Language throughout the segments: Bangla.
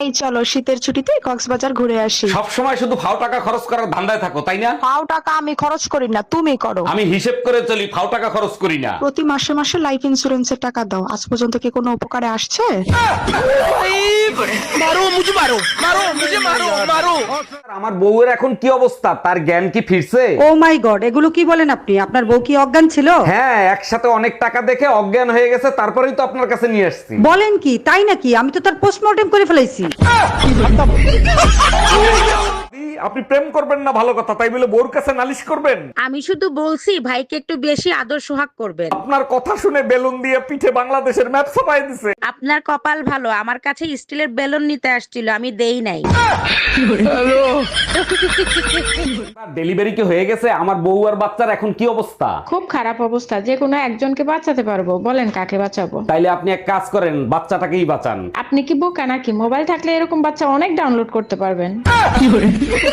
এই চলো শীতের ছুটিতে কক্সবাজার ঘুরে আসি। সব সময় শুধু ফাও টাকা খরচ করার ধান্দায় থাকো তাই না? ফাও টাকা আমি খরচ করি না তুমি করো। আমি হিসেব করে চলি ফাও টাকা খরচ করি না। প্রতি মাসে মাসে লাইফ ইন্সুরেন্সের টাকা দাও। আজ পর্যন্ত কি কোনো উপকারে আসছে? আমার বউয়ের এখন কি অবস্থা? তার জ্ঞান কি ফিরছে? ও মাই গড এগুলো কি বলেন আপনি? আপনার বউ কি অজ্ঞান ছিল? হ্যাঁ একসাথে অনেক টাকা দেখে অজ্ঞান হয়ে গেছে তারপরেই তো আপনার কাছে নিয়ে আসছি। বলেন কি তাই নাকি? আমি তো তার পোস্টমর্টেম করে ফেলাইছি। আপনি প্রেম করবেন না ভালো কথা তাই বলে বউর কাছে নালিশ করবেন? আমি শুধু বলছি ভাইকে একটু বেশি আদর সোহাগ করবেন। আপনার কথা শুনে বেলুন দিয়ে পিঠে বাংলাদেশের ম্যাপ ছাপাই দিছে। আপনার কপাল ভালো আমার কাছে স্টিলের বেলুন নিতে আসছিল আমি দেই নাই। ডেলিভারি কি হয়ে গেছে? আমার বউ আর বাচ্চার এখন কি অবস্থা? খুব খারাপ অবস্থা যে কোনো একজনকে বাঁচাতে পারব। বলেন কাকে বাঁচাবো? তাইলে আপনি এক কাজ করেন বাচ্চাটাকেই বাঁচান। আপনি কি বোকা নাকি? মোবাইল থাকলে এরকম বাচ্চা অনেক ডাউনলোড করতে পারবেন।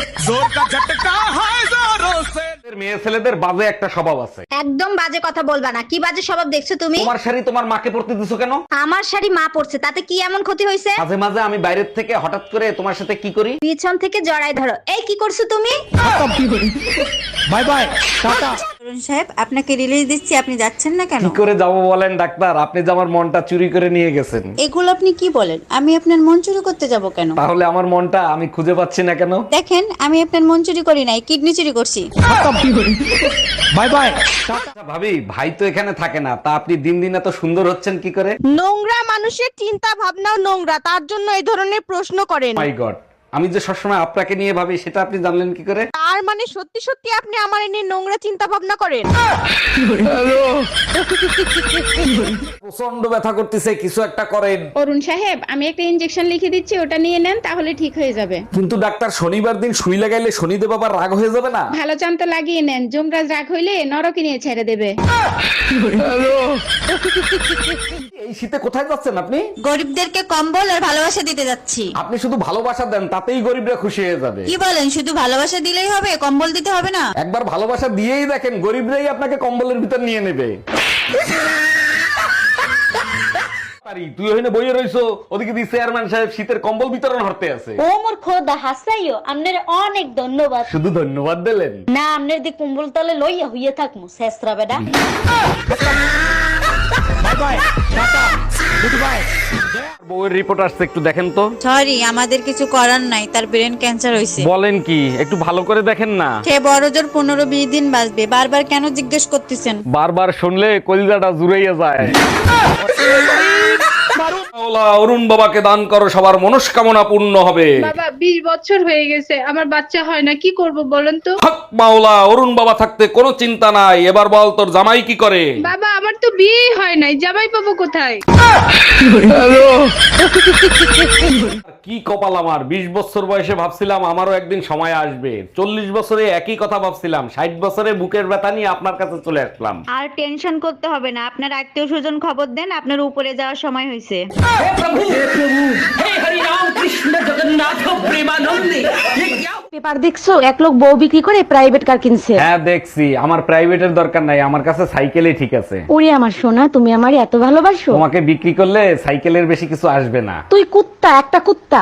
মেয়ে ছেলেদের বাজে একটা স্বভাব আছে। একদম বাজে কথা বলবা না। কি বাজে স্বভাব দেখছ তুমি? তোমার শাড়ি তোমার মাকে পরতে দিছো কেন? আমার শাড়ি মা পড়ছে তাতে কি এমন ক্ষতি হয়েছে? মাঝে মাঝে আমি বাইরের থেকে হঠাৎ করে তোমার সাথে কি করি? পিছন থেকে জড়াই ধরো। এই কি করছ তুমি? অরুণ সাহেব আপনাকে রিলিজ দিচ্ছি আপনি যাচ্ছেন না কেন? কি করে যাব বলেন ডাক্তার? আপনি যে আমার মনটা চুরি করে নিয়ে গেছেন। এগুলো আপনি কি বলেন? আমি আপনার মন চুরি করতে যাব কেন? তাহলে আমার মনটা আমি খুঁজে পাচ্ছি না কেন? দেখেন আমি আপনার মন চুরি করি নাই কিডনি চুরি করছি। আচ্ছা, ভাবি ভাই তো এখানে থাকে না তা আপনি দিন দিন এত সুন্দর হচ্ছেন কি করে? নোংরা মানুষের চিন্তা ভাবনাও নোংরা তার জন্য এই ধরনের প্রশ্ন করেন। মাই গড আমি যে সবসময় আপনাকে নিয়ে ভাবি সেটা আপনি জানলেন কি করে? তার মানে সত্যি সত্যি আপনি আমার এনে নোংরা চিন্তা ভাবনা করেন? প্রচণ্ড ব্যথা করতেছে কিছু একটা করেন। অরুণ সাহেব আমি একটা ইঞ্জেকশন লিখে দিচ্ছি ওটা নিয়ে নেন তাহলে ঠিক হয়ে যাবে। কিন্তু ডাক্তার শনিবার দিন সুই লাগাইলে শনিদেব আবার রাগ হয়ে যাবে না? ভালো চান লাগিয়ে নেন যমরাজ রাগ হইলে নরকে নিয়ে ছেড়ে দেবে। এই শীতে কোথায় যাচ্ছেন আপনি? গরিবদেরকে কম্বল আর ভালোবাসা দিতে যাচ্ছি। আপনি শুধু ভালোবাসা দেন তাতেই গরিবরা খুশি হয়ে যাবে। কি বলেন শুধু ভালোবাসা দিলেই হবে কম্বল দিতে হবে না? একবার ভালোবাসা দিয়েই দেখেন গরিবরাই আপনাকে কম্বলের ভিতর নিয়ে নেবে। পারি, তুই ওখানে বইয়ে রইছো ওদিকে দি চেয়ারম্যান সাহেব শীতের কম্বল বিতরণ হতে আছে। ও মোর খোদা হাসাইও আপনার অনেক ধন্যবাদ। শুধু ধন্যবাদ দিলেন? না দি কুম্বল তলে লইয়া হইয়া থাকমু শেষরা বেডা বউয়ের রিপোর্ট আসছে একটু দেখেন তো। সরি আমাদের কিছু করার নাই তার ব্রেন ক্যান্সার হয়েছে বলেন কি একটু ভালো করে দেখেন না। সে বড় পনেরো বিশ দিন বাঁচবে বারবার কেন জিজ্ঞেস করতেছেন? বারবার শুনলে কলিজাটা জুড়াইয়া যায়। অরুণ বাবাকে দান করো সবার মনস্কামনা পূর্ণ হবে। বাবা বিশ বছর হয়ে গেছে আমার বাচ্চা হয় না কি করব বলেন তো? হক মাওলা অরুণ বাবা থাকতে কোনো চিন্তা নাই এবার বল তোর জামাই কি করে? বাবা তো বিয়েই হয় নাই জামাই পাবো কোথায়? কি কপাল আমার? বিশ বছর বয়সে ভাবছিলাম আমারও একদিন সময় আসবে। চল্লিশ বছরে একই কথা ভাবছিলাম। ষাট বছরে বুকের ব্যথা নিয়ে আপনার কাছে চলে আসলাম। আর টেনশন করতে হবে না। আপনার আত্মীয় স্বজন খবর দেন আপনার উপরে যাওয়ার সময় হয়েছে। পেপার দেখছ? এক লোক বউ বিক্রি করে প্রাইভেট কার কিনছে। হ্যাঁ দেখছি। আমার প্রাইভেটের দরকার নাই। আমার কাছে সাইকেলই ঠিক আছে। ওরে আমার সোনা তুমি আমার এত ভালোবাসো। তোমাকে বিক্রি করলে সাইকেলের বেশি কিছু আসবে না। তুই কুত্তা একটা কুত্তা।